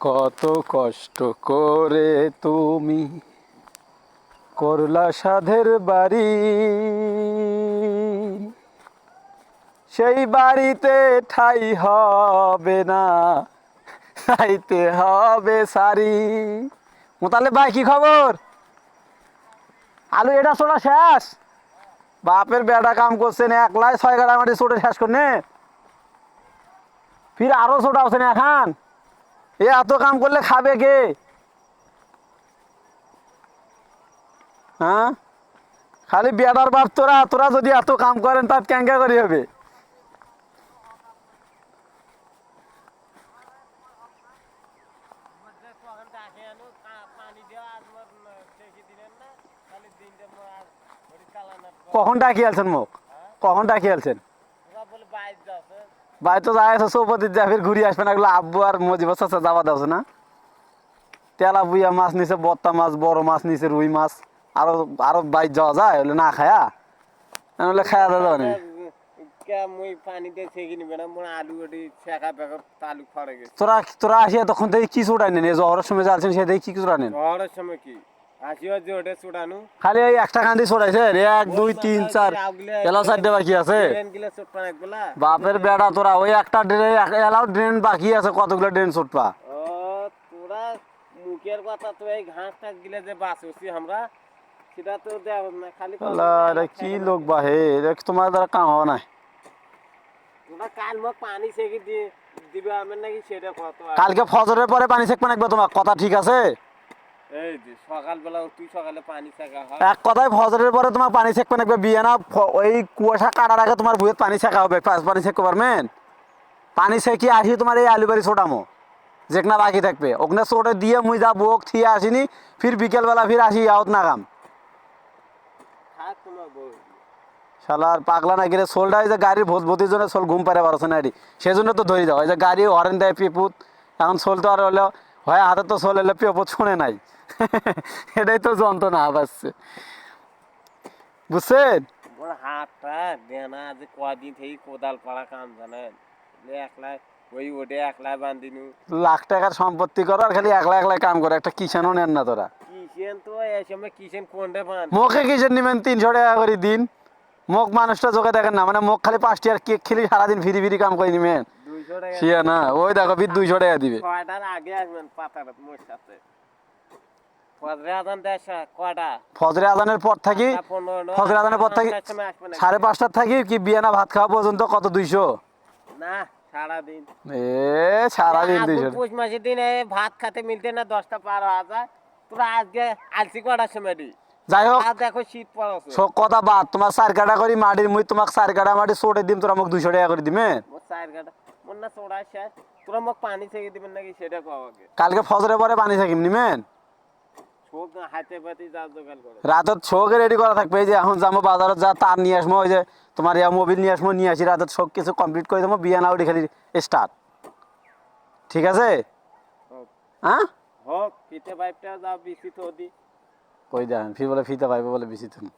কত কষ্ট করে তুমি করলা সাধের বাড়ি। সেই বাড়িতে ঠাই হবে না চাইতে হবে সারি। মোতালে ভাই, কি খবর? আলু এটা ছোটা শেষ? বাপের বেটা কাম করছেন একলাই ছয় গাড়া মাটি ছোটে শেষ করনে। ফির আরও ছোটা হচ্ছে না এখন। এ এত কাম করলে খাবে কে? হ্যাঁ? খালি বেটার বাপ তোরা তোরা যদি এত কাম করেন, তার ক্যাঙ্কা করি হবে? কখন ডাকি আলছেন মোক? কখন ডাকি আলছেন ভাই তো যাই আছে চৌপতির যা ফির ঘুরি আসবে না এগুলো আব্বু আর মজিব চাচা যাওয়া দাও না। তেলা বুইয়া মাছ নিছে বত্তা মাছ বড় মাছ নিছে রুই মাছ। আরও আরও বাইর যাওয়া যায় হলে না খায়া? নাহলে খায়া দাদা মানে তোরা তোরা আসিয়া তখন দেখি কি চুটাই নেন জহরের সময় যাচ্ছেন সে দেখি কি চুটা নেন ঝড়ের সময় কি? খালি এই একটা কান্দি চড়াইছে এক দুই তিন চার। এলাও চারটে বাকি আছে। বাপের বেড়া তোরা ওই একটা ড্রেন এলাও ড্রেন বাকি আছে কতগুলো ড্রেন ছুটপা তোরা মুখের কথা তো এই ঘাস টাস গিলে যে বাঁচছি আমরা সেটা তো খালি কি লোক বাহে এটা তোমার দ্বারা কাম হওয়া নাই তোরা কাল মোক পানি ছেঁকে দিয়ে দিবে নাকি সেটা কত আর। কালকে ফজরের পরে পানি সেকবে নাকবে তোমার কথা ঠিক আছে? এই যে সকালবেলা তুই সকালে পানি ছেঁকা হয়। এক কথায় ফজরের পরে তোমার পানি সেকবে নাকবে বিয়ে না ফ- ওই কুয়াশা কাটার আগে তোমার ভুয়ের পানি সেকা হবে পাঁচ পানি সেকতে পারবেন পানি সেকি আসি তোমার এই আলু বাড়ি ছোটামো যেখানে বাকি থাকবে। ওখানে দিয়ে মুই যা বোক থিয়ে আসিনি ফির বিকেলবেলা ফির আসি আউত নাগাম। শালার পাগলা না গেলে সোলটা ওই যে গাড়ির ভোট ভোতির জন্য সোল ঘুম পারে পারছে না সেই জন্য তো ধরি দাও ওই যে গাড়ি হরেন দেয় পিপুত এখন সোল তো আর হলো হয় হাতে তো সোল এলে পিপুত শুনে নাই। এটাই তো যন্ত্রণা পাচ্ছে বুঝছেন? হাতটা দেনা যে কদিন থেকে কোদাল পাড়া কাম জানেন। একলা ওই ওটে একলা বান্ধিনু। লাখ টাকার সম্পত্তি করো আর খালি একলা একলা কাম করে একটা কিষানও নেন না তোরা। কিসেন তো এই সময় কিসেন কোনটা বান মুখে কিসের নিবেন তিনশো টাকা করে দিন। মুখ মানুষটা চোখে দেখেন না মানে মুখ খালি পাঁচটি আর কেক খেলি সারাদিন ফিরি ফিরি কাম করে নিবেন। শিয়া না ওই দেখো দুইশো টাকা দিবে। কয়টার আগে আসবেন পাতাটা মোর সাথে? ফজরে আদানের পর থাকি ফজরে আদানের পর থাকি সাড়ে পাঁচটার থাকি কি বিয়ে না ভাত খাওয়া পর্যন্ত কত দুইশো? না সারাদিন। এ সারাদিন দুইশো। পৌষ মাসের দিন ভাত খেতে মিলতে না দশটা পার যায় তোরা আজকে আলসি কটার সময় যাই হোক। দেখো শীত পড়াছে। সব কথা বাদ তোমার চার কাটা করি মাটির মুই তোমাকে চার কাটা মাটি চোটে দিম তোরা মোক দুইশো টাকা করে দিবে চার মোর চোড়া শেষ তোরা মোক পানি থেকে দিবেন নাকি সেটা কও আগে। কালকে ফজরে পরে পানি থাকিম নিমেন চোখ হাতে পাতি যা করে রাতের শোকে রেডি করা থাকবে এই যে এখন যাব বাজারত যা তার নিয়ে আসব ওই যে তোমার ইয়া মোবিল নিয়ে আসব নিয়ে আসি রাতের শোক কিছু কমপ্লিট করে দেবো বিয়ে না উঠে খালি স্টার্ট ঠিক আছে? হ্যাঁ হোক পিঠে পাইপটা যা বিসি তো দি। কই দেন ফি বলে ফিতে পাইবে বলে বেশি তুমি